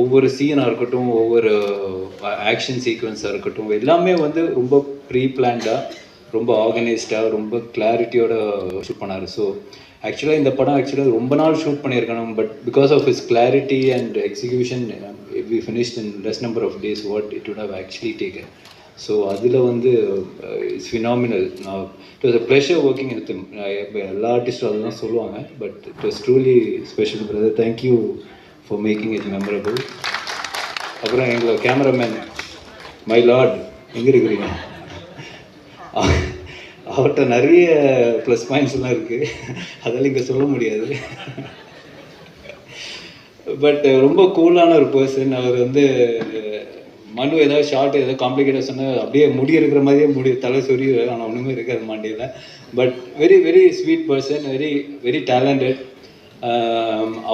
ஒவ்வொரு சீனாக இருக்கட்டும் ஒவ்வொரு ஆக்ஷன் சீக்வன்ஸாக இருக்கட்டும் எல்லாமே வந்து ரொம்ப ப்ரீ பிளான்டாக ரொம்ப ஆர்கனைஸ்டாக ரொம்ப கிளாரிட்டியோட ஷூட் பண்ணார். ஸோ ஆக்சுவலாக இந்த படம் ஆக்சுவலாக ரொம்ப நாள் ஷூட் பண்ணியிருக்கணும் but because of is clarity and execution we finished in less number of days what it would have actually take so அதில் வந்து இட்ஸ் ஃபினாமினல் நான் it was a pleasure working with எல்லா ஆர்டிஸ்டும் அதுதான் சொல்லுவாங்க but it was truly special brother thank you for making it memorable அப்புறம் எங்களோட cameraman my Lord எங்கே இருக்கிறீங்க? அவர்கிட்ட நிறைய ப்ளஸ் பாயிண்ட்ஸ்லாம் இருக்குது அதெல்லாம் இங்கே சொல்ல முடியாது. பட் ரொம்ப கூலான ஒரு பர்சன் அவர் வந்து மனு ஏதாவது ஷார்ட் ஏதாவது காம்ப்ளிகேட்டாக சொன்னால் அப்படியே முடி இருக்கிற மாதிரியே முடி தலை சொறி ஆனால் ஒன்றுமே இருக்காது மாண்டியில். But very very sweet person very very talented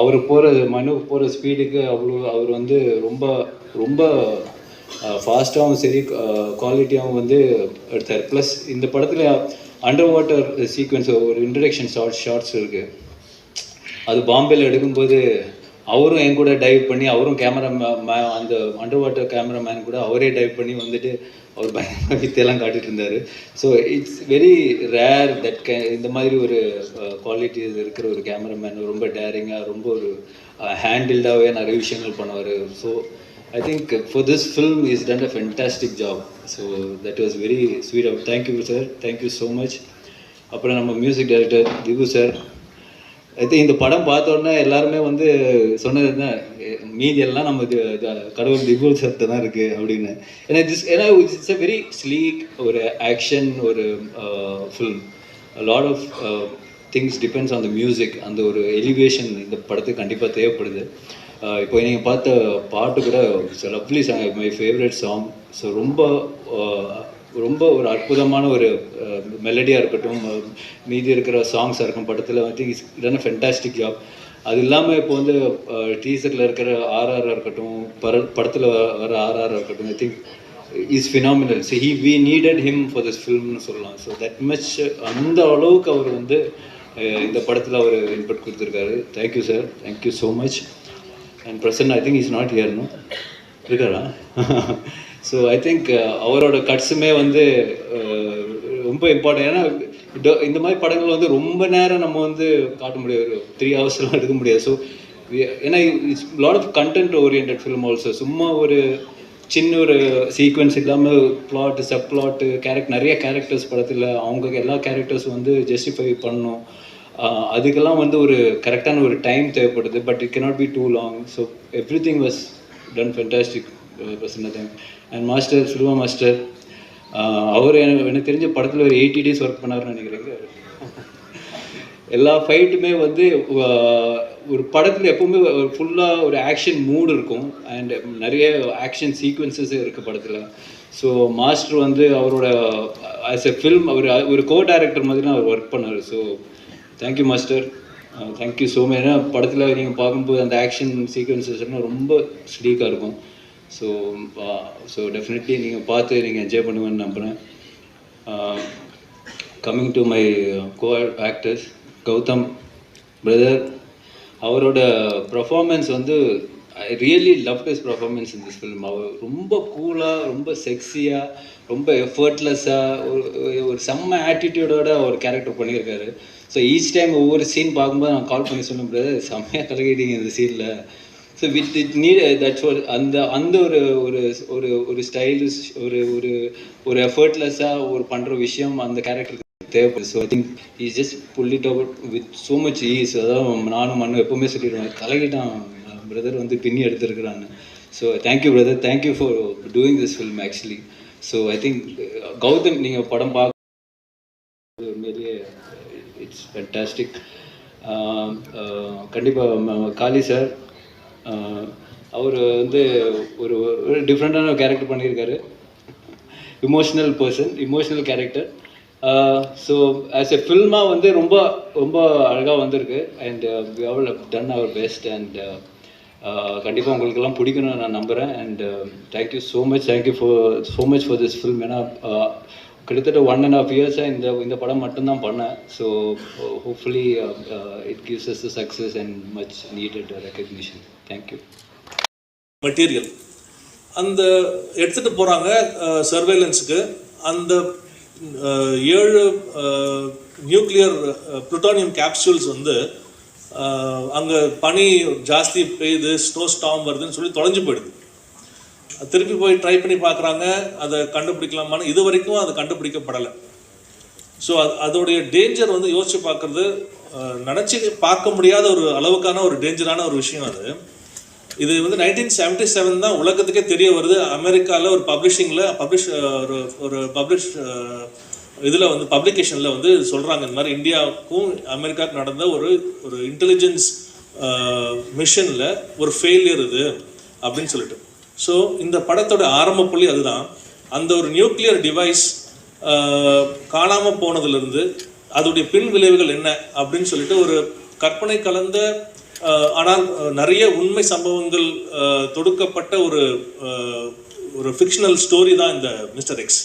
அவர் போகிற மனு போகிற ஸ்பீடுக்கு அவ்வளோ அவர் வந்து ரொம்ப ரொம்ப ஃபாஸ்ட்டாகவும் சரி குவாலிட்டியாகவும் வந்து எடுத்தார். ப்ளஸ் இந்த படத்தில் அண்டர் வாட்டர் சீக்வன்ஸ் ஒரு இன்ட்ரடக்ஷன் ஷார்ட் ஷார்ட்ஸ் இருக்குது அது பாம்பேயில் எடுக்கும்போது அவரும் என் கூட டைவ் பண்ணி அவரும் கேமரா அந்த அண்டர் வாட்டர் கேமராமேன் கூட அவரே டைவ் பண்ணி வந்துட்டு அவர் பயங்கரமாக வித்தையெல்லாம் காட்டிட்டு இருந்தார். So it's very rare that K இந்த மாதிரி ஒரு குவாலிட்டிஸ் இருக்கிற ஒரு கேமராமேன் ரொம்ப டேரிங்காக ரொம்ப ஒரு ஹேண்டில்டாகவே நிறைய விஷயங்கள் பண்ணுவார். So I think for this film is done a fantastic job so that was very sweet of thank you sir thank you so much அப்புறம் நம்ம music director Dhibu sir I இந்த படம் பார்த்த உடனே எல்லாருமே வந்து சொன்னது என்ன மீதி எல்லாம் நம்ம இது- கடவுள் திபுல் தான் இருக்குது அப்படின்னு. ஏன்னா திஸ் ஏன்னா இட்ஸ் எ வெரி ஸ்லீக் ஒரு ஆக்ஷன் ஒரு film lot of things depends on the music அந்த ஒரு எலிவேஷன் இந்த படத்துக்கு கண்டிப்பாக தேவைப்படுது. இப்போ நீங்கள் பார்த்த பாட்டு கூட lovely song my favourite song so ரொம்ப ரொம்ப ஒரு அற்புதமான ஒரு மெலடியாக இருக்கட்டும் மீதி இருக்கிற சாங்ஸாக இருக்கும் படத்தில் வந்து இஸ் டன் ஃபென்டாஸ்டிக் ஜாப் அது இல்லாமல் இப்போ வந்து டீசரில் இருக்கிற ஆர்ஆர் இருக்கட்டும் பட படத்தில் வர ஆர்ஆர் இருக்கட்டும் I think is phenomenal so he we needed him for this ஃபிலிம்னு சொல்லலாம். ஸோ தட் மச் அந்த அளவுக்கு அவர் வந்து இந்த படத்தில் அவர் இன்புட் கொடுத்துருக்காரு. Thank you sir thank you so much and Prasan I think is not இயர்னு no இருக்காரா? ஸோ ஐ திங்க் அவரோட கட்ஸுமே வந்து uh, ரொம்ப இம்பார்ட்டன்ட் ஏன்னா இந்த மாதிரி படங்கள் வந்து ரொம்ப நேரம் நம்ம வந்து காட்ட முடியாது. த்ரீ ஹவர்ஸ்லாம் எடுக்க முடியாது. ஸோ ஏன்னா it's lot of content oriented film also சும்மா ஒரு சின்ன ஒரு சீக்வன்ஸ் இல்லாமல் பிளாட் சப் பிளாட்டு கேரக்ட் நிறைய கேரக்டர்ஸ் படத்தில் அவங்க எல்லா கேரக்டர்ஸ் வந்து ஜஸ்டிஃபை பண்ணணும். Uh, அதுக்கெல்லாம் வந்து ஒரு கரெக்டான ஒரு டைம் தேவைப்படுது. But it cannot be too long so everything was done fantastic person and master Silva master அவர் எனக்கு எனக்கு தெரிஞ்ச படத்தில் ஒரு எயிட்டி டேஸ் ஒர்க் பண்ணாருன்னு நினைக்கிறேங்க. எல்லா ஃபைட்டுமே வந்து ஒரு படத்தில் எப்பவுமே ஒரு ஃபுல்லாக ஒரு ஆக்ஷன் மூடு இருக்கும். அண்ட் நிறைய ஆக்ஷன் சீக்வன்சஸ் இருக்குது படத்தில். ஸோ மாஸ்டர் வந்து அவரோட ஆஸ் எ ஃபில்ம் அவர் ஒரு கோ டைரக்டர் மாதிரி அவர் ஒர்க் பண்ணார். So thank you master thank you so much ஏன்னா படத்தில் நீங்கள் பார்க்கும்போது அந்த ஆக்ஷன் சீக்வன்சஸ் எல்லாம் ரொம்ப ஸ்லீக்காக இருக்கும். ஸோ ஸோ டெஃபினெட்லி நீங்கள் பார்த்து நீங்கள் என்ஜாய் பண்ணுவேன்னு நம்புகிறேன் coming to my co actors Gautham brother அவரோட பர்ஃபார்மன்ஸ் வந்து I really love his performance in this film அவர் ரொம்ப கூலாக ரொம்ப செக்ஸியாக ரொம்ப எஃபர்ட்லெஸ்ஸாக ஒரு ஒரு செம்ம ஆட்டிடியூடோட அவர் கேரக்டர் பண்ணியிருக்காரு. ஸோ ஈச் டைம் ஒவ்வொரு சீன் பார்க்கும்போது நான் கால் பண்ணி சொல்லும் பிரதர் செம்மையாக கலகிட்டீங்க இந்த சீனில் so with it need that's ஒரு அந்த அந்த ஒரு ஒரு ஒரு ஒரு ஸ்டைலிஷ் ஒரு ஒரு ஒரு எஃபர்ட்லெஸ்ஸாக ஒரு பண்ணுற விஷயம் அந்த கேரக்டருக்கு தேவைப்படுது. So I think is just pull it out with so much ease அதான் நானும் மண்ணும் எப்பவுமே சொல்லிடுவேன் கலகிட்டான் பிரதர் வந்து பின்னி எடுத்திருக்கிறான்னு. So thank you brother thank you for doing this film actually so I think Gautham நீங்கள் படம் பார்க்க உண்மையிலேயே இட்ஸ் ஃபென்டாஸ்டிக் கண்டிப்பாக காளி சார் அவர் வந்து ஒரு ஒரு டிஃப்ரெண்ட்டான கேரக்டர் பண்ணியிருக்காரு. Emotional person emotional character so as a ஃபில்மாக வந்து ரொம்ப ரொம்ப அழகாக வந்திருக்கு. And we all done our best and கண்டிப்பாக உங்களுக்கெல்லாம் பிடிக்கணும்னு நான் நம்புகிறேன் and thank you so much thank you for so much for this film ஏன்னா கிட்டத்தட்ட ஒன் அண்ட் ஆஃப் இயர்ஸாக இந்த இந்த படம் மட்டும்தான் பண்ணேன். So hopefully it gives us success and much needed recognition thank you material அந்த எடுத்துகிட்டு போகிறாங்க சர்வேலன்ஸுக்கு uh, அந்த uh, ஏழு நியூக்ளியர் புளுட்டோனியம் கேப்சூல்ஸ் வந்து uh, அங்கே பனி ஜாஸ்தி பெய்யுது ஸ்னோ ஸ்டாம் வருதுன்னு சொல்லி தொலைஞ்சு போயிடுது. திருப்பி போய் ட்ரை பண்ணி பார்க்குறாங்க. அதை கண்டுபிடிக்கலாமான்னு இது வரைக்கும் அது கண்டுபிடிக்கப்படலை. ஸோ அது அதோடைய டேஞ்சர் வந்து யோசிச்சு பார்க்குறது நினச்சி பார்க்க முடியாத ஒரு அளவுக்கான ஒரு டேஞ்சரான ஒரு விஷயம் அது. இது வந்து நைன்டீன் செவன்டி செவன் தான் உலகத்துக்கே தெரிய வருது. அமெரிக்காவில் ஒரு பப்ளிஷிங்கில் பப்ளிஷ் ஒரு ஒரு பப்ளிஷ் இதில் வந்து பப்ளிகேஷனில் வந்து சொல்கிறாங்க இந்த மாதிரி இந்தியாவுக்கும் அமெரிக்காவுக்கு நடந்த ஒரு ஒரு இன்டெலிஜென்ஸ் மிஷனில் ஒரு ஃபெயிலியர் இது அப்படின்னு சொல்லிட்டு. ஸோ இந்த படத்தோட ஆரம்ப புள்ளி அதுதான். அந்த ஒரு நியூக்ளியர் டிவைஸ் காணாமல் போனதுலேருந்து அதோடைய பின் விளைவுகள் என்ன அப்படின்னு சொல்லிட்டு ஒரு கற்பனை கலந்த ஆனால் நிறைய உண்மை சம்பவங்கள் தொடுக்கப்பட்ட ஒரு ஒரு ஃபிக்ஷனல் ஸ்டோரி தான் இந்த மிஸ்டர் எக்ஸ்